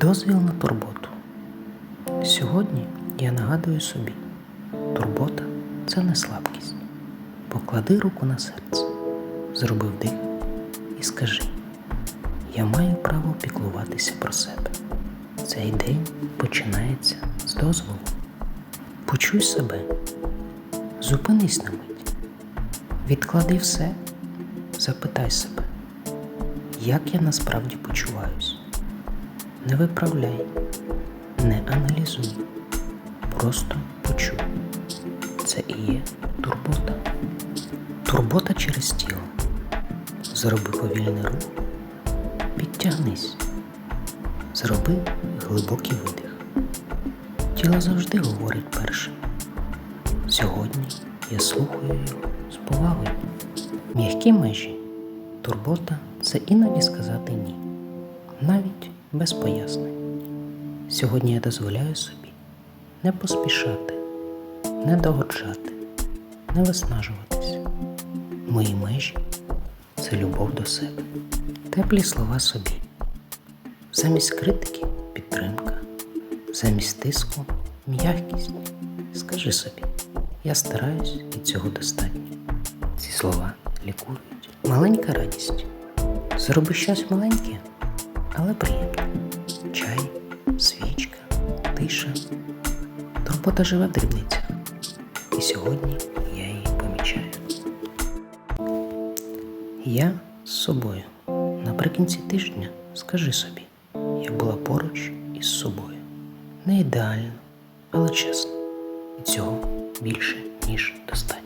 Дозвіл на турботу. Сьогодні я нагадую собі, турбота це не слабкість. Поклади руку на серце, зроби вдих і скажи: Я маю право піклуватися про себе. Цей день починається з дозволу. Почуй себе, зупинись на мить, відклади все, запитай себе, як я насправді почуваюсь. Не виправляй, не аналізуй, просто почуй. Це і є турбота. Турбота через тіло. Зроби повільний рух, підтягнись, зроби глибокий видих. Тіло завжди говорить першим. Сьогодні я слухаю його з повагою. М'які межі. Турбота це іноді сказати ні, навіть без пояснень. Сьогодні я дозволяю собі не поспішати, не догоджати, не виснажуватися. Мої межі це любов до себе, теплі слова собі. Замість критики підтримка, замість тиску м'якість. Скажи собі, я стараюсь і цього достатньо. Ці слова лікують. Маленька радість. Зроби щось маленьке, але приємне. Чай, свічка, тиша. Турбота живе в дрібницях. І сьогодні я її помічаю. Я з собою. Наприкінці тижня скажи собі, я була поруч із собою. Не ідеально, але чесно. І цього більше, ніж достатньо.